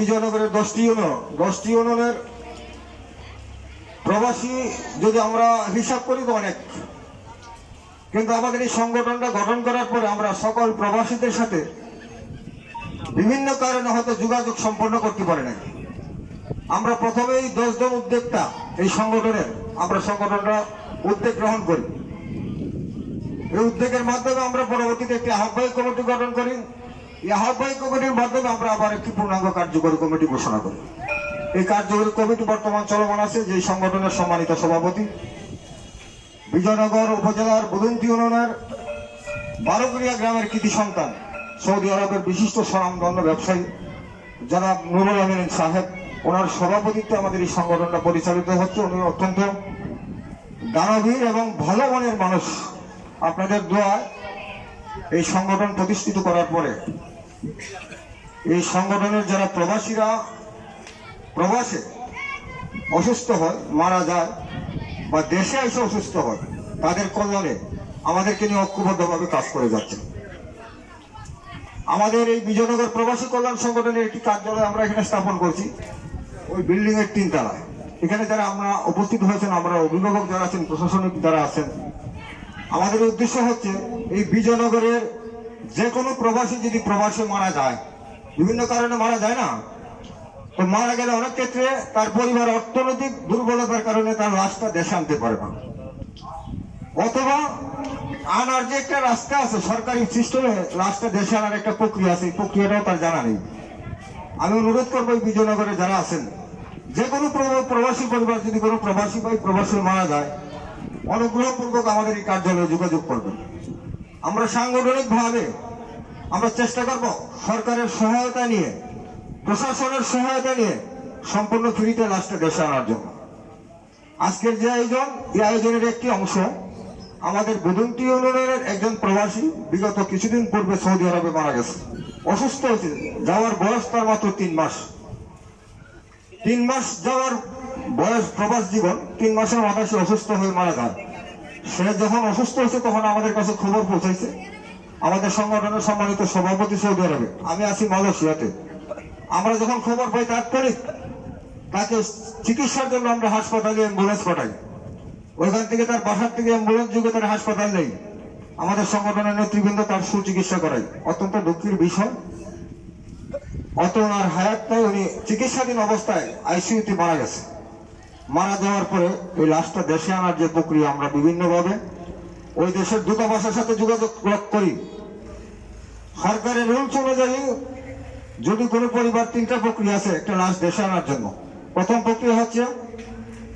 বিজয়নগরের দশটি ইউনিয়ন। দশটি ইউনিয়নের প্রবাসী যদি আমরা হিসাব করি তো অনেক। কিন্তু আমাদের এই সংগঠনটা গঠন করার পরে আমরা সকল প্রবাসীদের সাথে বিভিন্ন কারণে হয়তো যোগাযোগ সম্পন্ন করতে পারি নাই। আমরা প্রথমেই দশজন উদ্যোক্তা এই সংগঠনের, আমরা সংগঠনটা উদ্যোগ গ্রহণ করি। এই উদ্যোগের মাধ্যমে আমরা পরবর্তীতে একটি আহ্বায়ক কমিটি গঠন করি। এই আহ্বায়ক কমিটির মাধ্যমে আমরা আবার একটি পূর্ণাঙ্গ কার্যকরী কমিটি ঘোষণা করি। এই কার্যকরী কমিটি বর্তমান চলমান আছে যে সংগঠনের সম্মানিত সভাপতি। বিজয়নগর উপজেলার বুদন্তি ইউনিয়নের বারোগুড়িয়া গ্রামের কৃতি সন্তান, সৌদি আরবের বিশিষ্ট স্বনামধন্য ব্যবসায়ী, জনাব নুরুল আমিন সাহেব। ওনার সভাপতিত্বে আমাদের এই সংগঠনটা পরিচালিত হচ্ছে। উনি অত্যন্ত দানবীর এবং ভালো মনের মানুষ। আপনাদের দোয়ায় এই সংগঠন প্রতিষ্ঠিত করার পরে এই সংগঠনের যারা প্রবাসীরা প্রবাসে অসুস্থ হয়, মারা যায় বা দেশে এসে অসুস্থ হয়, তাদের কল্যাণে আমাদেরকে নিয়ে ঐক্যবদ্ধভাবে কাজ করে যাচ্ছে। আমাদের এই বিজয়নগর প্রবাসী কল্যাণ সংগঠনের একটি কার্যালয় আমরা এখানে স্থাপন করছি, ওই বিল্ডিং এর তিন তলায় এখানে যারা আমরা উপস্থিত হয়েছেন, আমরা অভিভাবক যারা আছেন, প্রশাসনিক যারা আছেন, আমাদের উদ্দেশ্য হচ্ছে এই বিজয়নগরের যে কোনো প্রবাসী যদি প্রবাসে মারা যায় বিভিন্ন কারণে মারা যায় না। তো মারা গেলে অনেক ক্ষেত্রে তার পরিবার অর্থনৈতিক দুর্বলতার কারণে তার লাশটা দেশে আনতে পারে না। অথবা আনার যে একটা রাস্তা আছে, সরকারি সিস্টেমে লাশটা দেশে আনার একটা প্রক্রিয়া আছে, এই প্রক্রিয়াটাও তার জানা নেই। আমি অনুরোধ করব এই বিজয়নগরে যারা আছেন, যে কোনো প্রবাসী পরিবার, যদি কোনো প্রবাসী বা প্রবাসী মারা যায়, অনুগ্রহপূর্বক আমাদের এই কার্যালয়ে যোগাযোগ করবেন। আমরা সাংগঠনিক ভাবে আমরা চেষ্টা করব সরকারের সহায়তা নিয়ে, প্রশাসনের সহায়তা নিয়ে সম্পূর্ণ ফ্রিতে লাশটা দেশে আনার জন্য। আজকের যে আয়োজন, এই আয়োজনের একটি অংশ আমাদের বুদন্তি ইউনিয়নের একজন প্রবাসী, বিগত কিছুদিন পূর্বে সৌদি আরবে মারা গেছে। অসুস্থ হয়েছে, যাওয়ার বয়স তার মাত্র তিন মাস। তিন মাস যাওয়ার বয়স প্রবাস জীবন, তিন মাসের মাথায় সে অসুস্থ হয়ে মারা যায়। সে যখন অসুস্থ হয়েছে, তখন আমাদের কাছে খবর পৌঁছাইছে। আমাদের সংগঠনের সম্মানিত সভাপতি সৌদি আরবে। আমি আছি মালয়েশিয়াতে। আমরা যখন খবর পাই তাৎক্ষণিক তাকে চিকিৎসার জন্য আমরা হাসপাতালে অ্যাম্বুলেন্স পাঠাই। ওইখান থেকে তার বাসার থেকে অ্যাম্বুলেন্স যুগে তার হাসপাতাল নেই। আমাদের সংগঠনের নেতৃবৃন্দ তার সুচিকিৎসা করাই অত্যন্ত দুঃখের বিষয়। অত ওনার হায়াত নাই উনি চিকিৎসাধীন অবস্থায় আইসিইউতে মারা গেছে। মারা যাওয়ার পরে ওই লাশটা দেশে আনার যে প্রক্রিয়া আমরা বিভিন্নভাবে ওই দেশের দূতাবাসের সাথে যোগাযোগ করি। সরকারের রুলস অনুযায়ী যদি কোনো পরিবার তিনটা প্রক্রিয়া আছে, একটা লাশ দেশে আনার জন্য। প্রথম প্রক্রিয়া হচ্ছে